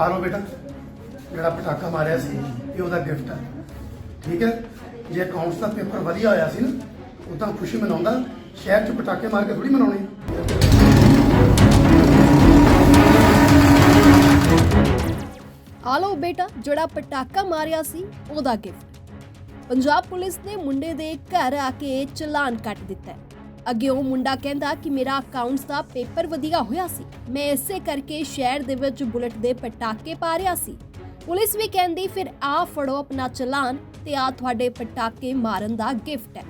ਆ ਲਓ ਬੇਟਾ, ਜਿਹੜਾ ਪਟਾਕਾ ਮਾਰਿਆ ਸੀ, ਇਹ ਉਹਦਾ ਗਿਫਟ ਹੈ ਠੀਕ ਹੈ? ਜੇ ਅਕਾਊਂਟਸ ਦਾ ਪੇਪਰ ਵਧੀਆ ਹੋਇਆ ਸੀ ਨਾ ਉਹ ਤਾਂ ਖੁਸ਼ੀ ਮਨਾਉਂਦਾ, ਸ਼ਹਿਰ 'ਚ ਪਟਾਕੇ ਮਾਰ ਕੇ ਥੋੜੀ ਮਨਾਉਣੇ ਆ। ਲਓ ਬੇਟਾ, ਜਿਹੜਾ ਪਟਾਕਾ ਮਾਰਿਆ ਸੀ, ਉਹਦਾ ਗਿਫਟ ਪੰਜਾਬ ਪੁਲਿਸ ਨੇ ਮੁੰਡੇ ਦੇ ਘਰ ਆ ਕੇ ਚਲਾਨ ਕੱਟ ਦਿੱਤਾ ਹੈ। ਅੱਗੇ ਉਹ ਮੁੰਡਾ ਕਹਿੰਦਾ ਕਿ ਮੇਰਾ ਅਕਾਊਂਟਸ ਦਾ ਪੇਪਰ ਵਧੀਆ ਹੋਇਆ ਸੀ। ਮੈਂ ਇਸੇ ਕਰਕੇ ਸ਼ਹਿਰ ਦੇ ਵਿੱਚ ਬੁਲਟ ਦੇ ਪਟਾਕੇ ਪਾ ਰਿਹਾ ਸੀ। ਪੁਲਿਸ ਵੀ ਕਹਿੰਦੀ, ਫਿਰ ਆ ਫੜੋ ਆਪਣਾ ਚਲਾਨ ਤੇ ਆ ਤੁਹਾਡੇ ਪਟਾਕੇ ਮਾਰਨ ਦਾ ਗਿਫਟ ਹੈ।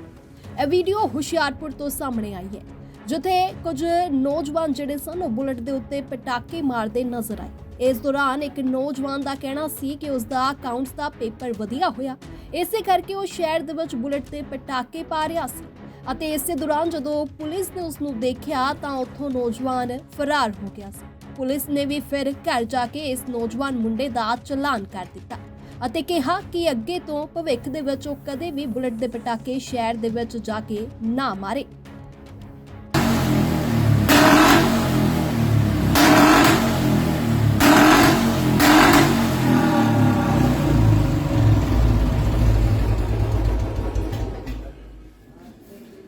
ਇਹ ਵੀਡੀਓ ਹੁਸ਼ਿਆਰਪੁਰ ਤੋਂ ਸਾਹਮਣੇ ਆਈ ਹੈ, ਜਿੱਥੇ ਕੁਝ ਨੌਜਵਾਨ ਜਿਹੜੇ ਸਨ, ਉਹ ਬੁਲਟ ਦੇ ਉੱਤੇ ਪਟਾਕੇ ਮਾਰਦੇ ਨਜ਼ਰ ਆਏ। ਇਸ ਦੌਰਾਨ ਇੱਕ ਨੌਜਵਾਨ ਦਾ ਕਹਿਣਾ ਸੀ ਕਿ ਉਸ ਦਾ ਅਕਾਊਂਟਸ ਦਾ ਪੇਪਰ ਵਧੀਆ ਹੋਇਆ। ਇਸੇ ਕਰਕੇ ਉਹ ਸ਼ਹਿਰ ਦੇ ਵਿੱਚ ਬੁਲਟ ਤੇ ਪਟਾਕੇ ਪਾ ਰਿਹਾ ਸੀ। ਅਤੇ ਇਸੇ ਦੌਰਾਨ ਜਦੋਂ ਪੁਲਿਸ ਨੇ ਉਸ ਨੂੰ ਦੇਖਿਆ ਤਾਂ ਉੱਥੋਂ ਨੌਜਵਾਨ ਫਰਾਰ ਹੋ ਗਿਆ ਸੀ। ਪੁਲਿਸ ਨੇ ਵੀ ਫਿਰ ਘਰ ਜਾ ਕੇ ਇਸ ਨੌਜਵਾਨ ਮੁੰਡੇ ਦਾ ਚਲਾਨ ਕਰ ਦਿੱਤਾ ਅਤੇ ਕਿਹਾ ਕਿ ਅੱਗੇ ਤੋਂ ਭਵਿੱਖ ਦੇ ਵਿੱਚ ਉਹ ਕਦੇ ਵੀ ਬੁਲਟ ਦੇ ਪਟਾਕੇ ਸ਼ਹਿਰ ਦੇ ਵਿੱਚ ਜਾ ਕੇ ਨਾ ਮਾਰੇ।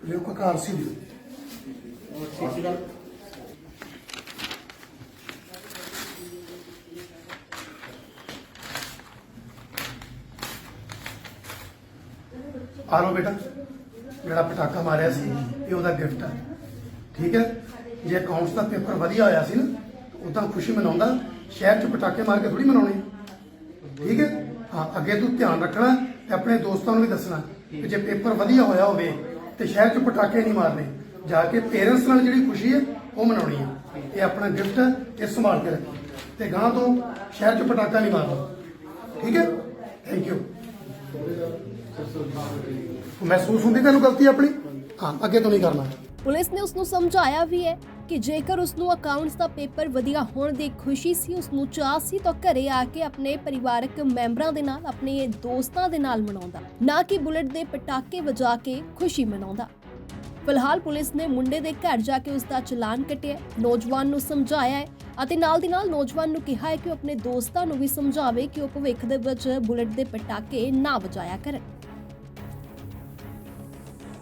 ਲਿਓ ਕੋ ਕਾਰ ਸੀ ਦਿਓ ਆ ਲਓ ਬੇਟਾ, ਜਿਹੜਾ ਪਟਾਕਾ ਮਾਰਿਆ ਸੀ, ਇਹ ਉਹਦਾ ਗਿਫਟ ਹੈ ਠੀਕ ਹੈ? ਜੇ ਅਕਾਊਂਟਸ ਦਾ ਪੇਪਰ ਵਧੀਆ ਹੋਇਆ ਸੀ ਨਾ ਉਹ ਤਾਂ ਖੁਸ਼ੀ ਮਨਾਉਂਦਾ, ਸ਼ਹਿਰ 'ਚ ਪਟਾਕੇ ਮਾਰ ਕੇ ਥੋੜੀ ਮਨਾਉਣੀ। ਠੀਕ ਹੈ? ਹਾਂ, ਅੱਗੇ ਤੂੰ ਧਿਆਨ ਰੱਖਣਾ ਤੇ ਆਪਣੇ ਦੋਸਤਾਂ ਨੂੰ ਵੀ ਦੱਸਣਾ ਕਿ ਜੇ ਪੇਪਰ ਵਧੀਆ ਹੋਇਆ ਹੋਵੇ ਤੇ ਸ਼ਹਿਰ 'ਚ ਪਟਾਕੇ ਨਹੀਂ ਮਾਰਨੇ। ਜਾ ਕੇ ਪੇਰੈਂਟਸ ਨਾਲ ਜਿਹੜੀ ਖੁਸ਼ੀ ਹੈ, ਉਹ ਮਨਾਉਣੀ ਹੈ। ਇਹ ਆਪਣਾ ਗਿਫਟ ਹੈ, ਇਹ ਸੰਭਾਲ ਕੇ ਰੱਖੀ ਤੇ ਗਾਂ ਤੋਂ ਸ਼ਹਿਰ 'ਚ ਪਟਾਕਾ ਨਹੀਂ ਮਾਰਨਾ। ਠੀਕ ਹੈ? ਥੈਂਕ ਯੂ ਮਹਿਸੂਸ ਹੁੰਦੀ ਤੈਨੂੰ ਗਲਤੀ ਆਪਣੀ? ਹਾਂ, ਅੱਗੇ ਤੋਂ ਨਹੀਂ ਕਰਨਾ। ਪੁਲਿਸ ਨੇ ਉਸ ਨੂੰ ਸਮਝਾਇਆ ਵੀ ਹੈ। ਕਿ ਜੇਕਰ ਉਸ ਨੂੰ ਅਕਾਊਂਟਸ ਦਾ ਪੇਪਰ ਵਧੀਆ ਹੋਣ ਦੀ ਖੁਸ਼ੀ ਸੀ, ਉਸ ਨੂੰ ਚਾਹ ਸੀ, ਤਾਂ ਘਰੇ ਆ ਕੇ ਆਪਣੇ ਪਰਿਵਾਰਕ ਮੈਂਬਰਾਂ ਦੇ ਨਾਲ, ਆਪਣੇ ਦੋਸਤਾਂ ਦੇ ਨਾਲ ਮਨਾਉਂਦਾ। ਨਾ ਕਿ ਬੁਲਟ ਦੇ ਪਟਾਕੇ ਵਜਾ ਕੇ ਖੁਸ਼ੀ ਮਨਾਉਂਦਾ। ਫਿਲਹਾਲ ਪੁਲਿਸ ਨੇ ਮੁੰਡੇ ਦੇ ਘਰ ਜਾ ਕੇ ਉਸ ਦਾ ਚਲਾਨ ਕੱਟਿਆ ਨੌਜਵਾਨ ਨੂੰ ਸਮਝਾਇਆ ਹੈ ਅਤੇ ਨਾਲ ਦੀ ਨਾਲ ਨੌਜਵਾਨ ਨੂੰ ਕਿਹਾ ਹੈ ਕਿ ਉਹ ਆਪਣੇ ਦੋਸਤਾਂ ਨੂੰ ਵੀ ਸਮਝਾਵੇ ਕਿ ਉਹ ਭਵਿੱਖ ਦੇ ਵਿੱਚ ਬੁਲਟ ਦੇ ਪਟਾਕੇ ਨਾ ਵਜਾਇਆ ਕਰਨ।